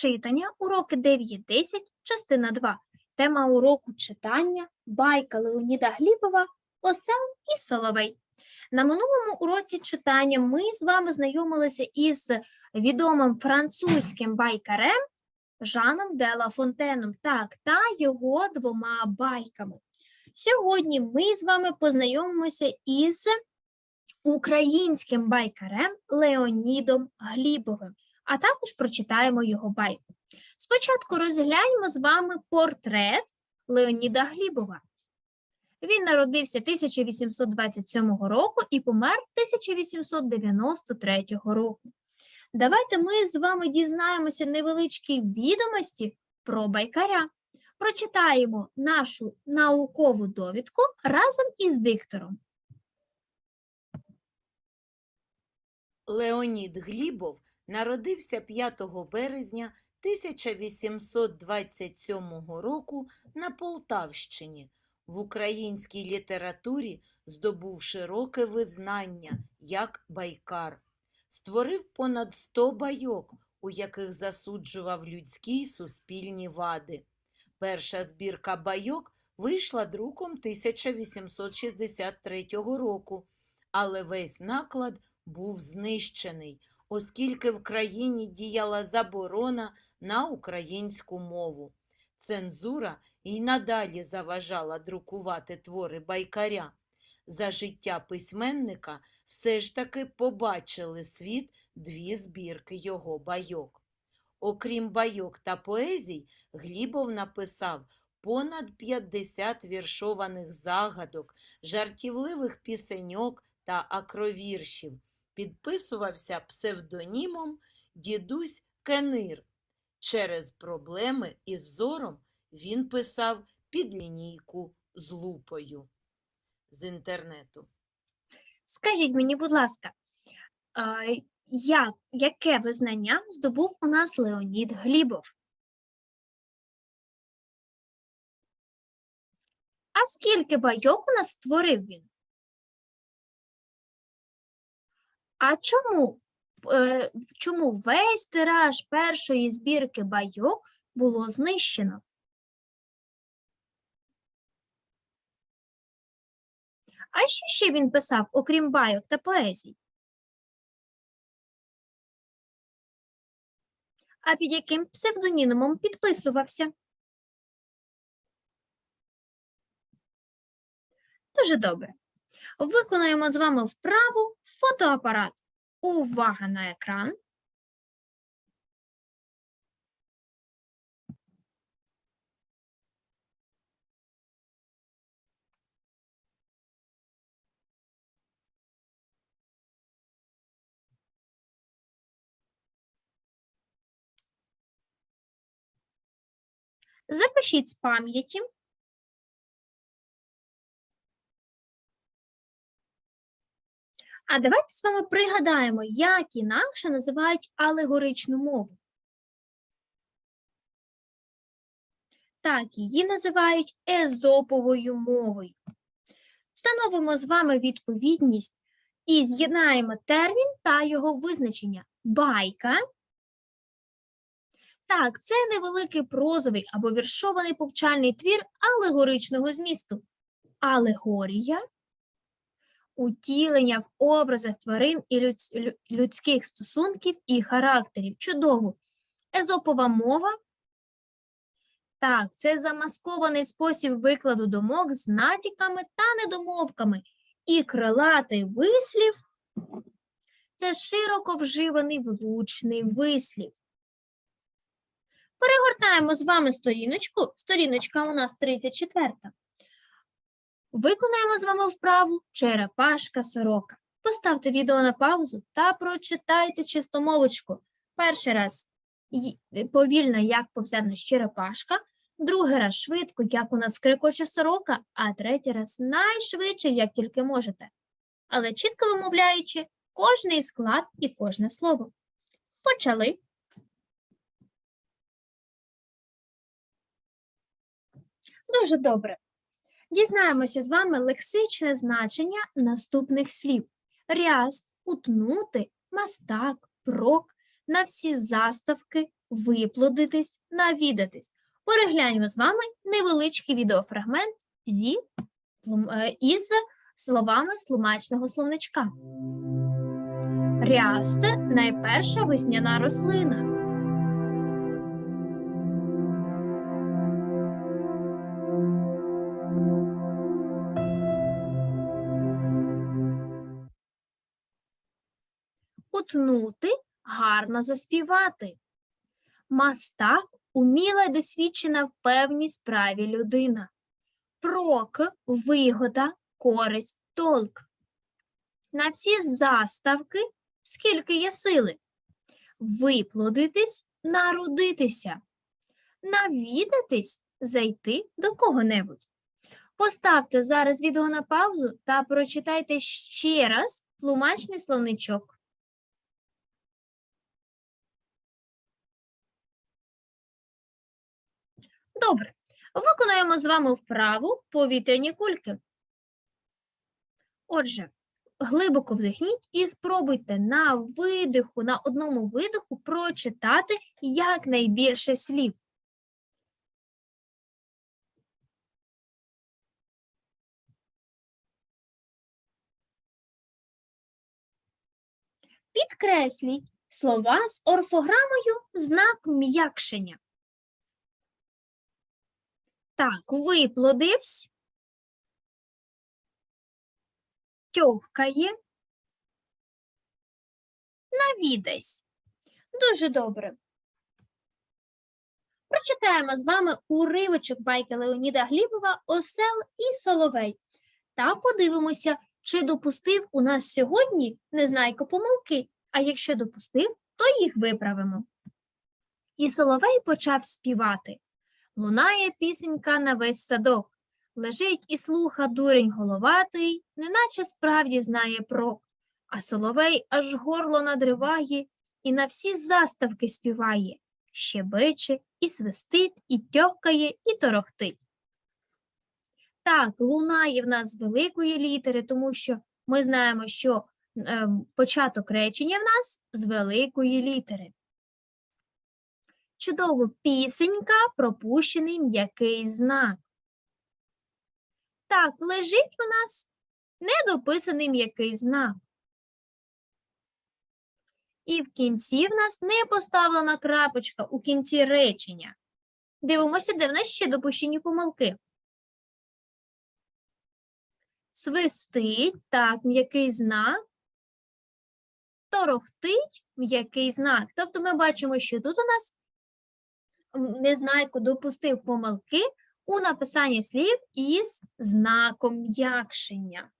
Читання, уроки 9-10, частина 2. Тема уроку читання, байка Леоніда Глібова, Осел і Соловей. На минулому уроці читання ми з вами знайомилися із відомим французьким байкарем Жаном де Ла Фонтеном, так, та його двома байками. Сьогодні ми з вами познайомимося із українським байкарем Леонідом Глібовим а також прочитаємо його байку. Спочатку розгляньмо з вами портрет Леоніда Глібова. Він народився 1827 року і помер 1893 року. Давайте ми з вами дізнаємося невеличкі відомості про байкаря. Прочитаємо нашу наукову довідку разом із диктором. Леонід Глібов народився 5 березня 1827 року на Полтавщині. В українській літературі здобув широке визнання як байкар. Створив понад 100 байок, у яких засуджував людські й суспільні вади. Перша збірка байок вийшла друком 1863 року, але весь наклад був знищений, оскільки в країні діяла заборона на українську мову. Цензура й надалі заважала друкувати твори байкаря. За життя письменника все ж таки побачили світ дві збірки його байок. Окрім байок та поезій, Глібов написав понад 50 віршованих загадок, жартівливих пісеньок та акровіршів підписувався псевдонімом дідусь Кенир. Через проблеми із зором він писав під лінійку з лупою з інтернету. Скажіть мені, будь ласка, як, яке визнання здобув у нас Леонід Глібов? А скільки байок у нас створив він? А чому, е, чому весь тираж першої збірки байок було знищено? А що ще він писав, окрім байок та поезій? А під яким псевдонімом підписувався? Дуже добре. Виконаємо з вами вправу фотоапарат. Увага на екран. Запишіть з пам'яті А давайте з вами пригадаємо, як інакше називають алегоричну мову. Так, її називають езоповою мовою. Встановимо з вами відповідність і з'єднаємо термін та його визначення. Байка. Так, це невеликий прозовий або віршований повчальний твір алегоричного змісту. Алегорія утілення в образах тварин і людських стосунків і характерів. Чудово. Езопова мова. Так, це замаскований спосіб викладу думок з натяками та недомовками. І крилатий вислів це широко вживаний влучний вислів. Перегортаємо з вами сторіночку. Сторіночка у нас 34. Виконаємо з вами вправу черепашка сорока. Поставте відео на паузу та прочитайте чистомовочку. Перший раз повільно, як повзе наш черепашка, другий раз швидко, як у нас скрикоче сорока, а третій раз найшвидше, як тільки можете. Але чітко вимовляючи кожний склад і кожне слово. Почали. Дуже добре. Дізнаємося з вами лексичне значення наступних слів: ряст, утнути, мастак, прок, на всі заставки, виплодитись, навідатись. Перегляньмо з вами невеличкий відеофрагмент зі, е, із словами слумачного словничка. Ряста найперша весняна рослина. Утнути гарно заспівати. Мастак уміла й досвідчена в певній справі людина. Прок, вигода, користь, толк. На всі заставки, скільки є сили. Виплодитись, народитися. Навідатись, зайти до кого-небудь. Поставте зараз відео на паузу та прочитайте ще раз тлумачний словничок. Добре. Виконаємо з вами вправу повітряні кульки. Отже, глибоко вдихніть і спробуйте на видиху, на одному видиху прочитати якнайбільше слів. Підкресліть слова з орфограмою знак м'якшення. Так, виплодився, тьохкає, навідайсь. Дуже добре. Прочитаємо з вами уривочок байки Леоніда Глібова «Осел і Соловей» та подивимося, чи допустив у нас сьогодні Незнайко помилки, а якщо допустив, то їх виправимо. І Соловей почав співати. Лунає пісенька на весь садок. Лежить і слуха дурень головатий, неначе справді знає прок. А соловей аж горло надриває і на всі заставки співає, щебече, і свистить, і тьохкає, і торохтить. Так, лунає в нас з великої літери, тому що ми знаємо, що ем, початок речення в нас з великої літери. Чудово, пісенька, пропущений м'який знак. Так, лежить у нас недописаний м'який знак. І в кінці в нас не поставлена крапочка у кінці речення. Дивимося, де в нас ще допущені помилки. Свистить, так, м'який знак. Торохтить м'який знак. Тобто ми бачимо, що тут у нас Незнайко допустив помилки у написанні слів із знаком м'якшення.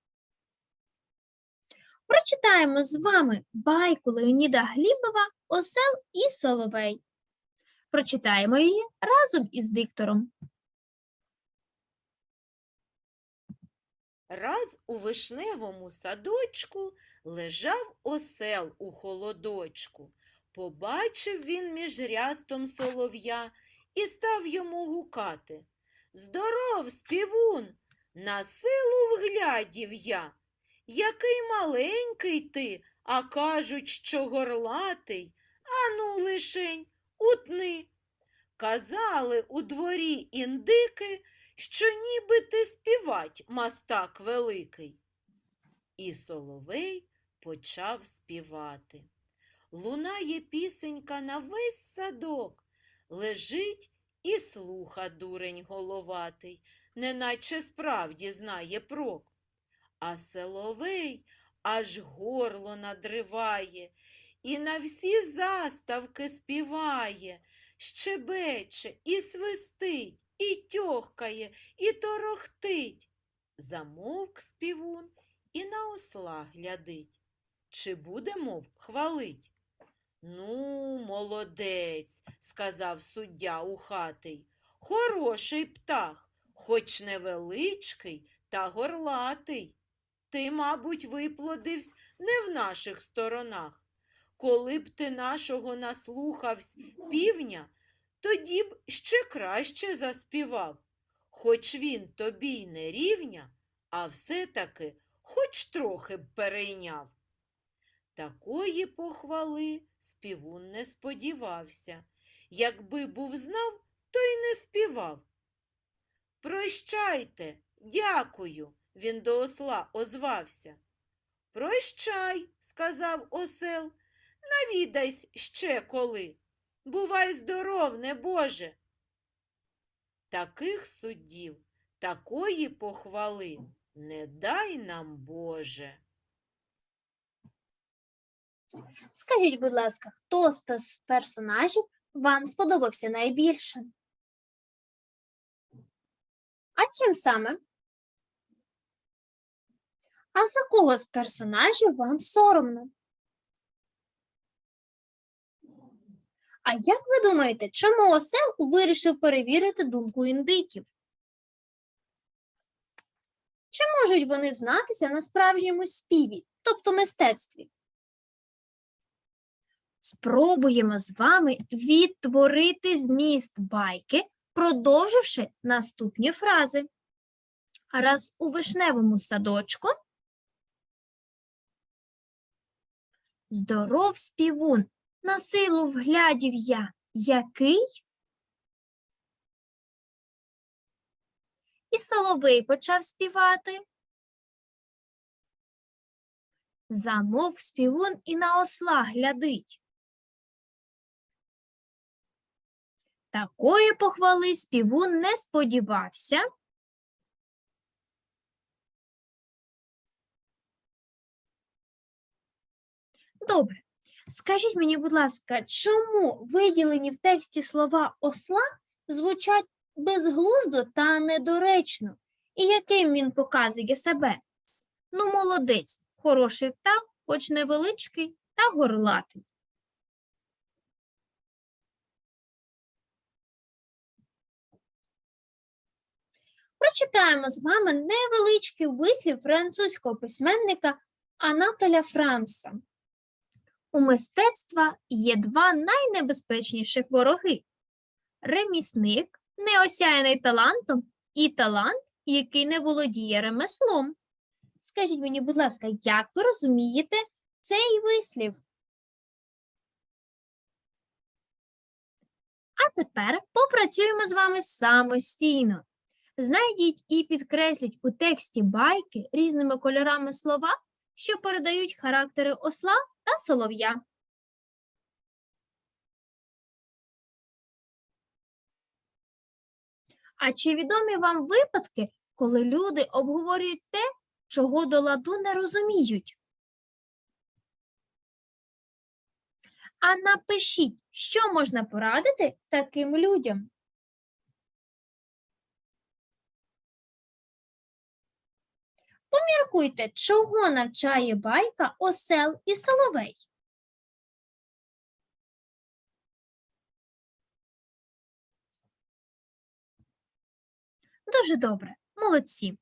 Прочитаємо з вами байку Леоніда Глібова «Осел і Соловей». Прочитаємо її разом із диктором. Раз у вишневому садочку лежав осел у холодочку. Побачив він між рястом солов'я і став йому гукати. Здоров, співун, на силу вглядів я. Який маленький ти, а кажуть, що горлатий. Ану, лишень, утни. Казали у дворі індики, що ніби ти співать, мастак великий. І соловей почав співати. Лунає пісенька на весь садок, лежить і слуха дурень головатий, неначе справді знає прок. А соловей аж горло надриває і на всі заставки співає, щебече і свистить, і тьохкає, і торохтить. Замовк співун і на осла глядить. Чи буде мов хвалить? Ну, молодець, сказав суддя ухатий. Хороший птах, хоч невеличкий та горлатий. Ти, мабуть, виплодився не в наших сторонах. Коли б ти нашого наслухавсь півня, тоді б ще краще заспівав. Хоч він тобі й не рівня, а все-таки хоч трохи б перейняв. Такої похвали співун не сподівався. Якби був знав, то й не співав. Прощайте, дякую, він до осла озвався. Прощай, сказав осел, навідайсь ще коли. Бувай здоров, небоже. Таких суддів, такої похвали не дай нам, Боже. Скажіть, будь ласка, хто з персонажів вам сподобався найбільше? А чим саме? А за кого з персонажів вам соромно? А як ви думаєте, чому осел вирішив перевірити думку індиків? Чи можуть вони знатися на справжньому співі, тобто мистецтві? Спробуємо з вами відтворити зміст байки, продовживши наступні фрази. Раз у вишневому садочку Здоров співун, на силу вглядів я, який? І соловей почав співати. Замовк співун і на осла глядить. Такої похвали співун не сподівався. Добре. Скажіть мені, будь ласка, чому виділені в тексті слова осла звучать безглуздо та недоречно? І яким він показує себе? Ну, молодець, хороший птах, хоч невеличкий та горлатий. Прочитаємо з вами невеличкий вислів французького письменника Анатоля Франса. У мистецтва є два найнебезпечніших вороги: ремісник, неосяяний талантом, і талант, який не володіє ремеслом. Скажіть мені, будь ласка, як ви розумієте цей вислів? А тепер попрацюємо з вами самостійно. Знайдіть і підкресліть у тексті байки різними кольорами слова, що передають характери осла та солов'я. А чи відомі вам випадки, коли люди обговорюють те, чого до ладу не розуміють? А напишіть, що можна порадити таким людям. Поміркуйте, чого навчає байка осел і соловей. Дуже добре, молодці.